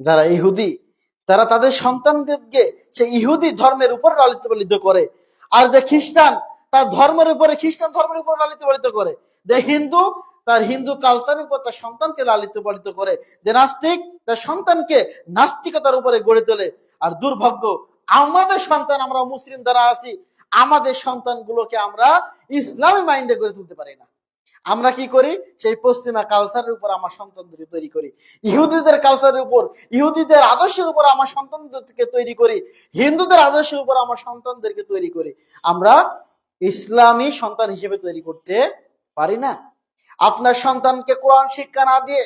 যারা ইহুদি, তারা তাদের সন্তানদেরকে সেই ইহুদি ধর্মের উপর লালিত পালিত করে। আর যে খ্রিস্টান, তার ধর্মের উপরে, খ্রিস্টান ধর্মের উপর লালিত পালিত করে। যে হিন্দু, তার হিন্দু কালচারের উপর তার সন্তানকে লালিত পালিত করে। যে নাস্তিক, তার সন্তানকে নাস্তিকতার উপরে গড়ে তোলে। আর দুর্ভাগ্য, আমাদের সন্তান আমরা মুসলিম দ্বারা আছি। আমাদের সন্তানগুলোকে আমরা ইসলামী মাইন্ডে গড়ে তুলতে পারি না। আমরা কি করি? সেই পশ্চিমা কালচারের উপর আমার সন্তানদের তৈরি করি। ইহুদিদের কালচারের উপর, ইহুদিদের আদর্শের উপর আমার সন্তানদেরকে তৈরি করি। হিন্দুদের আদর্শের উপর আমার সন্তানদেরকে তৈরি করি। আমরা ইসলামী সন্তান হিসেবে তৈরি করতে পারি না। আপনার সন্তানকে কোরআন শিক্ষা না দিয়ে,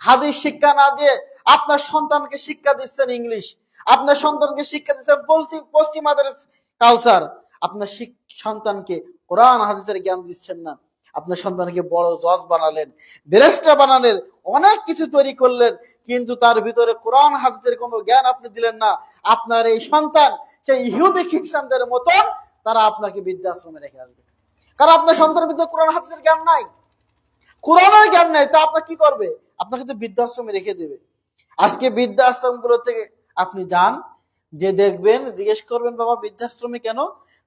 হাদিস শিক্ষা না দিয়ে আপনার সন্তানকে শিক্ষা দিচ্ছেন ইংলিশ। আপনার সন্তানকে শিক্ষা দিচ্ছেন পশ্চিম পশ্চিমাদের কালচার আপনার সন্তানকে কোরআন, হাদিসের জ্ঞান দিচ্ছেন না। আপনার সন্তানকে বড় জজ বানালেন ব্যারিস্টার বানালেন, অনেক কিছু তৈরি করলেন, কিন্তু তার ভিতরে কোরআন, হাদিসের কোনো জ্ঞান আপনি দিলেন না। আপনার এই সন্তান, সেই ইহুদি খ্রিস্টানদের মতন, তারা আপনাকে বৃদ্ধাশ্রমে রেখে আসবে। কারণ আপনার সন্তানের ভিতরে কোরআন, হাদিসের জ্ঞান নাই। কোরআনের জ্ঞান নাই, তা আপনার কি করবে? আপনাকে তো বৃদ্ধাশ্রমে রেখে দেবে। আজকে বৃদ্ধাশ্রমগুলো থেকে আপনি যান, যে দেখবেন, জিজ্ঞেস করবেন, বাবা, বৃদ্ধাশ্রমে কেন?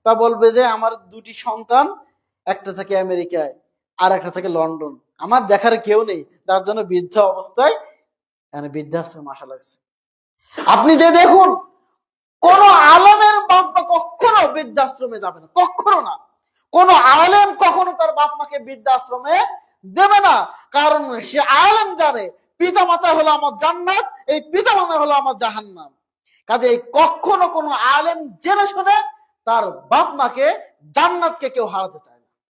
তা বলবে যে, আমার দুটি সন্তান, একটা থাকে আমেরিকায়। আর একটা থাকে লন্ডন। আমার দেখার কেউ নেই, তার জন্য বৃদ্ধ অবস্থায় এখানে বৃদ্ধাশ্রম আসা লাগছে। আপনি যে দেখুন, কোন আলেমের বাপ মা কখনো বৃদ্ধাশ্রমে যাবে না, কখনো না। কোন আলেম কখনো তার বাপ মাকে বৃদ্ধাশ্রমে দেবে না, কারণ সে আলেম জানে পিতা মাতা হলো আমার জান্নাত, এই পিতা মাতা হলো আমার জাহান্নাম। কাজে এই কখনো কোনো আলেম জেনে শুনে তার বাপ মাকে জান্নাতকে কেউ হারাতে চায়